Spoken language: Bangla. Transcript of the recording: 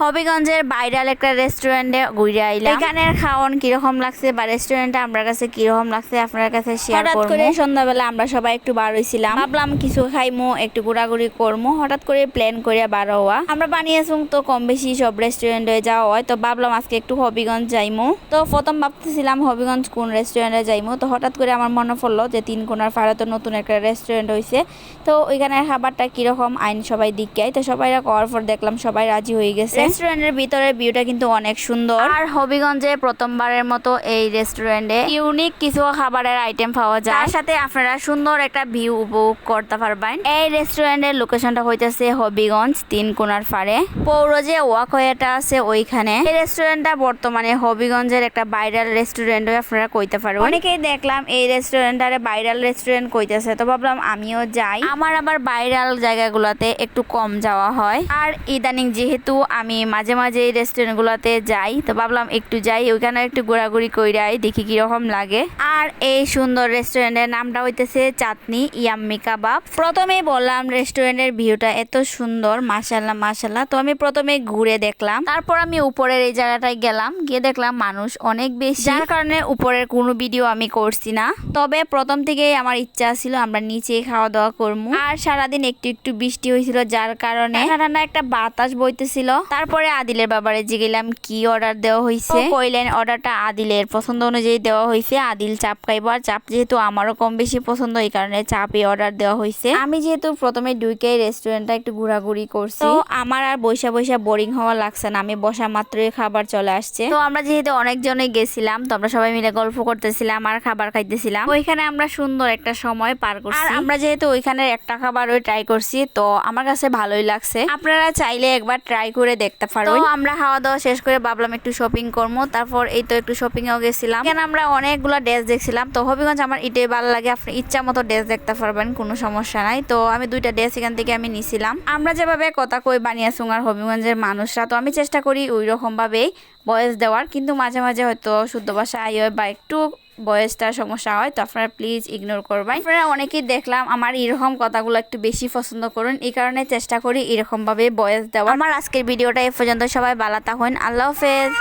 হবিগঞ্জের বাইরাল একটা রেস্টুরেন্টে ঘুরে আইলাম। এখানের খাওয়ান কীরকম লাগছে বা রেস্টুরেন্টে আমরা কাছে কীরকম লাগছে আপনার কাছে শেয়ার হঠাৎ করব। করে সন্ধ্যাবেলা আমরা সবাই একটু বার হইছিলাম। ভাবলাম কিছু খাইমু একটু ঘোরাঘুরি করমু হঠাৎ করে প্ল্যান করে বার হওয়া। আমরা বানিয়েছুম তো কম বেশি সব রেস্টুরেন্টে যাওয়া হয় তো ভাবলাম আজকে একটু হবিগঞ্জ যাইমু। তো প্রথম ভাবতেছিলাম হবিগঞ্জ কোন রেস্টুরেন্টে যাইমু তো হঠাৎ করে আমার মনে পড়ল যে তিন কোনার ফাড়াতে নতুন একটা রেস্টুরেন্ট হয়েছে তো ওইখানের খাবারটা কীরকম আইন সবাই দিকে তো সবাই করার পর দেখলাম সবাই রাজি হয়ে গেছে। রেস্টুরেন্টের ভিতরের ভিউটা কিন্তু অনেক সুন্দর। আর হবিগঞ্জে প্রথমবারের মতো এই রেস্টুরেন্টে ইউনিক কিছু খাবারের আইটেম পাওয়া যায়। তার সাথে আপনারা সুন্দর একটা ভিউ উপভোগ করতে পারবেন। এই রেস্টুরেন্টের লোকেশনটা হইতেছে হবিগঞ্জ তিন কোনার ফাড়ে। পৌর যে ওয়াক হয়েটা আছে ওইখানে। এই রেস্টুরেন্টটা বর্তমানে হবিগঞ্জের একটা ভাইরাল রেস্টুরেন্ট আপনারা কইতে পারবেন। অনেকেই দেখলাম এই রেস্টুরেন্টারে ভাইরাল রেস্টুরেন্ট কইতেছে তো ভাবলাম আমিও যাই। আমার আবার ভাইরাল জায়গাগুলোতে একটু কম যাওয়া হয়। আর ইদানিং যেহেতু আমি মাঝে মাঝে এই রেস্টুরেন্টগুলোতে যাই, তো ভাবলাম একটু যাই, ওইখানে একটু ঘোরাঘুরি কইরাই দেখি কীরকম লাগে। আর এই সুন্দর রেস্টুরেন্টের নামটা হইতেছে চাটনি ইয়াম্মি কাবাব। প্রথমেই বললাম রেস্টুরেন্টের ভিউটা এত সুন্দর মাশাল্লাহ মাশাল্লাহ তো আমি প্রথমে ঘুরে দেখলাম, তারপর আমি উপরের এই জায়গাটায় গেলাম, গিয়ে দেখলাম মানুষ অনেক বেশি। যার কারণে উপরের কোনো ভিডিও আমি করছি না। তবে প্রথম থেকেই আমার ইচ্ছা ছিল আমরা নিচে খাওয়া দাওয়া করব আর সারাদিন একটু একটু বৃষ্টি হয়েছিল যার কারণে ঠান্ডা একটা বাতাস বইতেছিল। তারপরে আদিলের বাবারে জিগেলাম কি অর্ডার দেওয়া হয়েছে কইলেন অর্ডারটা আদিলের। পছন্দ অনুযায়ী দেওয়া হয়েছে আদিল চাপ খাইবো। আর চাপ যেহেতু আমারও কম বেশি পছন্দ এই কারণে চাপে অর্ডার দেওয়া হয়েছে আমি যেহেতু প্রথমে ঢুকে রেস্টুরেন্টটা একটু ঘোরাঘুরি করছি। তো আমার আর বৈশা বৈশা বোরিং হওয়া লাগছে না আমি বসা মাত্রই খাবার চলে আসছে। তো আমরা যেহেতু অনেকজনে গেছিলাম তো আমরা সবাই মিলে গল্প করতেছিলাম আর খাবার খাইতেছিলাম। ওইখানে আমরা সুন্দর একটা সময় পার করছি। আর আমরা যেহেতু ওইখানে একটা খাবারও ট্রাই করছি তো আমার কাছে ভালোই লাগছে। আপনারা চাইলে একবার ট্রাই করে দেখতে পারো আমরা খাওয়া দাওয়া শেষ করে ভাবলাম একটু শপিং করব। তারপর এই তো একটু শপিং এও গেছিলাম। এখানে আমরা অনেকগুলো ড্রেস দেখছিলাম। তো হবিগঞ্জ আমার এটাই ভালো লাগে। আপনি ইচ্ছা মতো ড্রেস দেখতে পারবেন কোনো সমস্যা নাই। তো আমি দুইটা ড্রেস এখান থেকে আমি নিছিলাম। আমরা যেভাবে কথা কই বানিয়েছুং আর হবিগঞ্জের মানুষরা তো আমি চেষ্টা করি ওই রকম ভাবেই বয়স দেওয়ার কিন্তু মাঝে মাঝে হয়তো শুদ্ধ ভাষা আই হয় বা একটু বয়সটার সমস্যা হয় তো আপনারা প্লিজ ইগনোর করবেন। আপনারা অনেকেই দেখলাম আমার এরকম কথাগুলো একটু বেশি পছন্দ করুন এই কারণে চেষ্টা করি এরকমভাবে বয়েস বয়স দেওয়া আমার আজকের ভিডিওটা এ পর্যন্ত সবাই ভালো থাকুন আল্লাহ হাফেজ।